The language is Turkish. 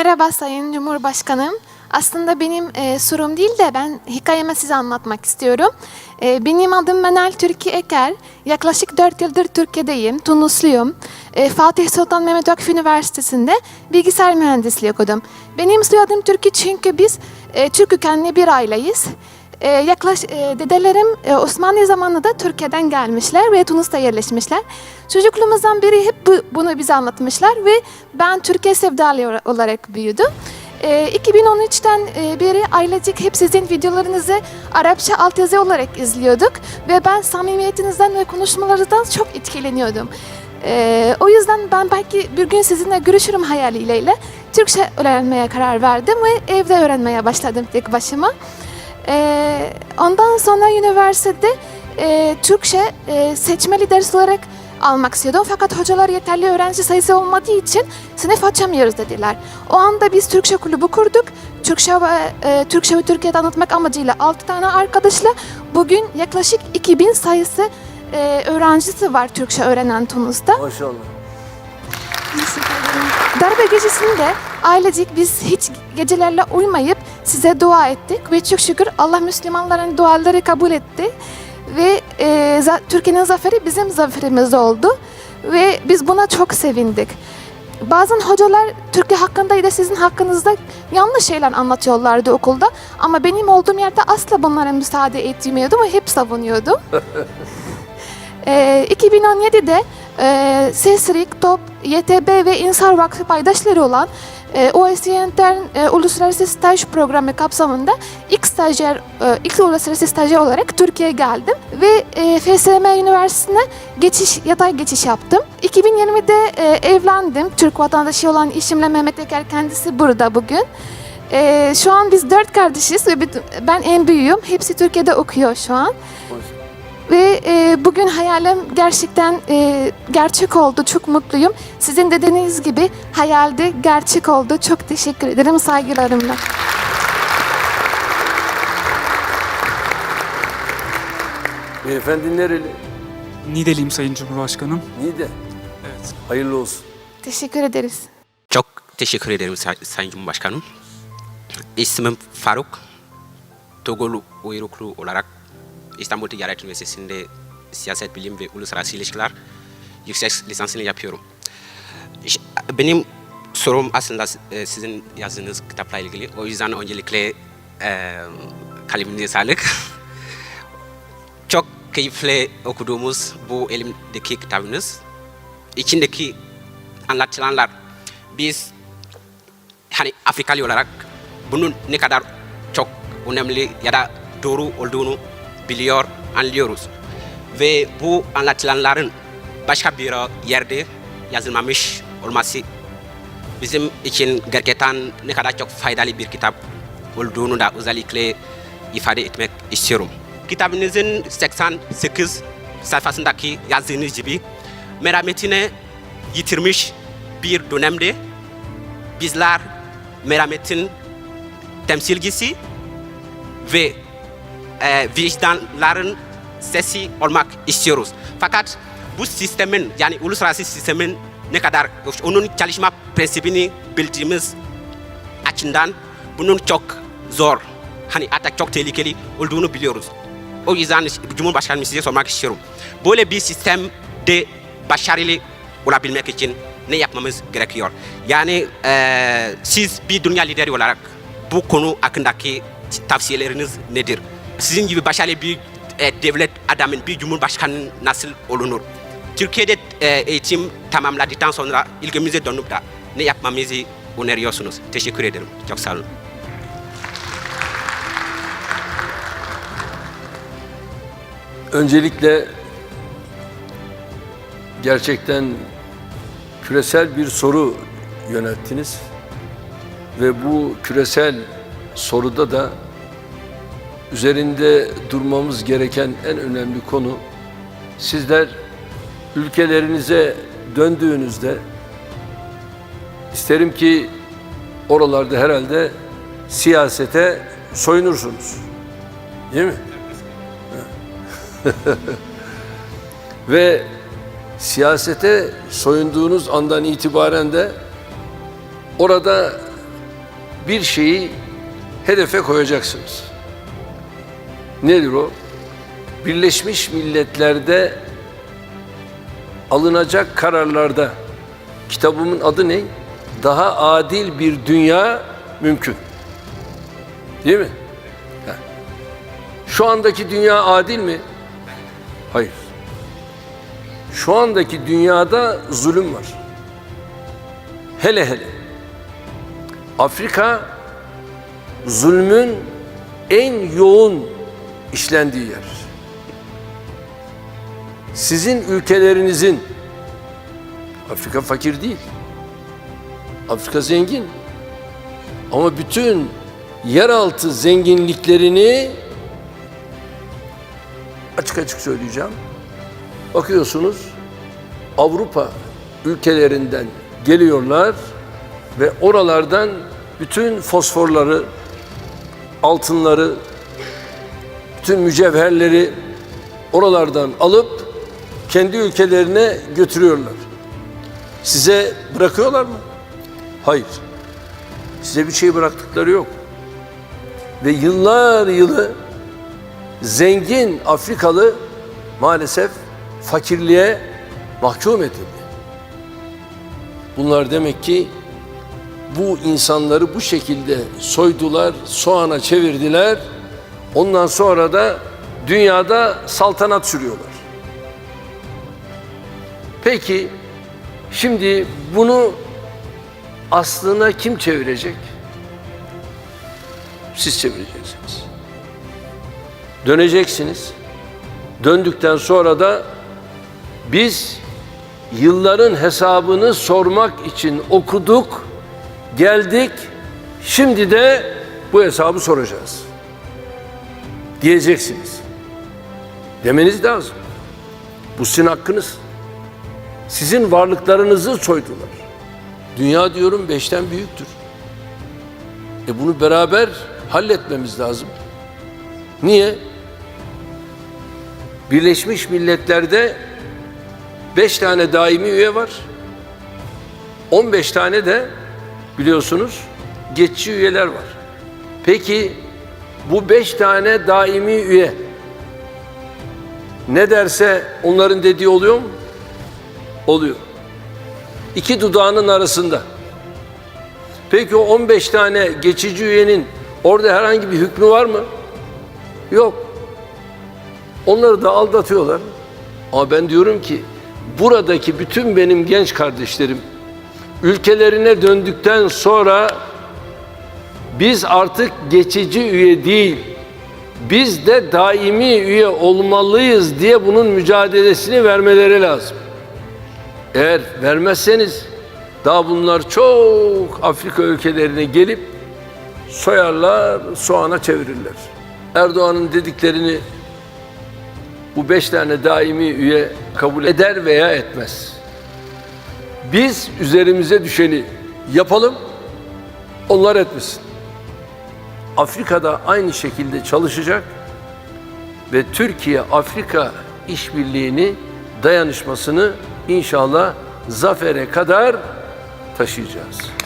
Merhaba Sayın Cumhurbaşkanım. Aslında benim e, sorum değil de ben hikayemi size anlatmak istiyorum. E, benim adım Menel Türkiye Eker. Yaklaşık 4 yıldır Türkiye'deyim. Tunusluyum. E, Fatih Sultan Mehmet Akif Üniversitesi'nde bilgisayar mühendisliği okudum. Benim soyadım Türkiye çünkü biz e, Türk kökenli bir aileyiz. E, yaklaş, e, dedelerim e, Osmanlı zamanında Türkiye'den gelmişler ve Tunus'ta yerleşmişler. Çocukluğumuzdan beri hep bu, bunu bize anlatmışlar ve ben Türkiye sevdalı olarak büyüdüm. E, 2013'ten e, beri ailecek hep sizin videolarınızı Arapça altyazı olarak izliyorduk ve ben samimiyetinizden ve konuşmalarınızdan çok etkileniyordum. E, o yüzden ben belki bir gün sizinle görüşürüm hayaliyle Türkçe öğrenmeye karar verdim ve evde öğrenmeye başladım tek başıma. Ee, ondan sonra üniversitede e, Türkçe e, seçmeli ders olarak almak istiyordum. Fakat hocalar yeterli öğrenci sayısı olmadığı için sınıf açamıyoruz dediler. O anda biz Türkçe kulübü kurduk. Türkçe ve, e, Türkçe ve Türkiye'de anlatmak amacıyla 6 tane arkadaşla bugün yaklaşık 2000 sayısı e, öğrencisi var Türkçe öğrenen Tunus'ta. Maşallah. Darbe gecesinde ailecek biz hiç gecelerle uymayıp size dua ettik ve çok şükür Allah Müslümanların duaları kabul etti ve e, Türkiye'nin zaferi bizim zaferimiz oldu ve biz buna çok sevindik. Bazen hocalar Türkiye hakkında ya da sizin hakkınızda yanlış şeyler anlatıyorlardı okulda ama benim olduğum yerde asla bunlara müsaade etmiyordum ve hep savunuyordum. Ee, 2017'de e, SESRİK, TOP, YTB ve İnsar Vakfı paydaşları olan e, OSCE Intern e, Uluslararası Staj Programı kapsamında ilk stajyer, e, ilk uluslararası stajyer olarak Türkiye'ye geldim ve e, FSM Üniversitesi'ne geçiş, yatay geçiş yaptım. 2020'de e, evlendim. Türk vatandaşı olan eşimle Mehmet Eker kendisi burada bugün. E, şu an biz dört kardeşiz ve ben en büyüğüm. Hepsi Türkiye'de okuyor şu an. Maşallah. Ve e, bugün hayalim gerçekten e, gerçek oldu. Çok mutluyum. Sizin de dediğiniz gibi hayalde gerçek oldu. Çok teşekkür ederim saygılarımla. Beyefendi nereli? Nideliyim Sayın Cumhurbaşkanım. Niğde. Evet. Hayırlı olsun. Teşekkür ederiz. Çok teşekkür ederim Say- Sayın Cumhurbaşkanım. İsmim Faruk. Togolu uyruklu olarak İstanbul Ticaret Üniversitesi'nde siyaset bilim ve uluslararası ilişkiler yüksek lisansını yapıyorum. Benim sorum aslında e, sizin yazdığınız kitapla ilgili. O yüzden öncelikle e, kaleminize sağlık. Çok keyifli okuduğumuz bu elimdeki kitabınız. İçindeki anlatılanlar biz hani Afrikalı olarak bunun ne kadar çok önemli ya da doğru olduğunu biliyor, anlıyoruz. Ve bu anlatılanların başka bir yerde yazılmamış olması bizim için gerçekten ne kadar çok faydalı bir kitap olduğunu da özellikle ifade etmek istiyorum. Kitabınızın 88 sayfasındaki yazdığınız gibi merhametine yitirmiş bir dönemde bizler merhametin temsilcisi ve e, vicdanların sesi olmak istiyoruz. Fakat bu sistemin yani uluslararası sistemin ne kadar onun çalışma prensibini bildiğimiz açısından bunun çok zor hani hatta çok tehlikeli olduğunu biliyoruz. O yüzden Cumhurbaşkanım size sormak istiyorum. Böyle bir sistemde başarılı olabilmek için ne yapmamız gerekiyor? Yani eee, siz bir dünya lideri olarak bu konu hakkındaki tavsiyeleriniz nedir? Sizin gibi başarılı bir e, devlet adamın, bir cumhurbaşkanı nasıl olunur? Türkiye'de e, eğitim tamamladıktan sonra ülkemize dönüp da ne yapmamızı öneriyorsunuz? Teşekkür ederim. Çok sağ olun. Öncelikle gerçekten küresel bir soru yönelttiniz. Ve bu küresel soruda da üzerinde durmamız gereken en önemli konu sizler ülkelerinize döndüğünüzde isterim ki oralarda herhalde siyasete soyunursunuz. Değil mi? Ve siyasete soyunduğunuz andan itibaren de orada bir şeyi hedefe koyacaksınız. Nedir o? Birleşmiş Milletler'de alınacak kararlarda kitabımın adı ne? Daha adil bir dünya mümkün. Değil mi? Heh. Şu andaki dünya adil mi? Hayır. Şu andaki dünyada zulüm var. Hele hele. Afrika zulmün en yoğun işlendiği yer. Sizin ülkelerinizin Afrika fakir değil. Afrika zengin. Ama bütün yeraltı zenginliklerini açık açık söyleyeceğim. Bakıyorsunuz Avrupa ülkelerinden geliyorlar ve oralardan bütün fosforları, altınları, bütün mücevherleri oralardan alıp kendi ülkelerine götürüyorlar. Size bırakıyorlar mı? Hayır. Size bir şey bıraktıkları yok. Ve yıllar yılı zengin Afrikalı maalesef fakirliğe mahkum edildi. Bunlar demek ki bu insanları bu şekilde soydular, soğana çevirdiler. Ondan sonra da dünyada saltanat sürüyorlar. Peki şimdi bunu aslına kim çevirecek? Siz çevireceksiniz. Döneceksiniz. Döndükten sonra da biz yılların hesabını sormak için okuduk, geldik. Şimdi de bu hesabı soracağız. Diyeceksiniz. Demeniz lazım. Bu sizin hakkınız. Sizin varlıklarınızı soydular. Dünya diyorum beşten büyüktür. E bunu beraber halletmemiz lazım. Niye? Birleşmiş Milletler'de beş tane daimi üye var. 15 tane de biliyorsunuz geçici üyeler var. Peki bu beş tane daimi üye ne derse onların dediği oluyor mu? Oluyor. İki dudağının arasında. Peki o 15 tane geçici üyenin orada herhangi bir hükmü var mı? Yok. Onları da aldatıyorlar. Ama ben diyorum ki buradaki bütün benim genç kardeşlerim ülkelerine döndükten sonra biz artık geçici üye değil, biz de daimi üye olmalıyız diye bunun mücadelesini vermeleri lazım. Eğer vermezseniz daha bunlar çok Afrika ülkelerine gelip soyarlar, soğana çevirirler. Erdoğan'ın dediklerini bu beş tane daimi üye kabul eder veya etmez. Biz üzerimize düşeni yapalım, onlar etmesin. Afrika'da aynı şekilde çalışacak ve Türkiye-Afrika işbirliğini, dayanışmasını inşallah zafere kadar taşıyacağız.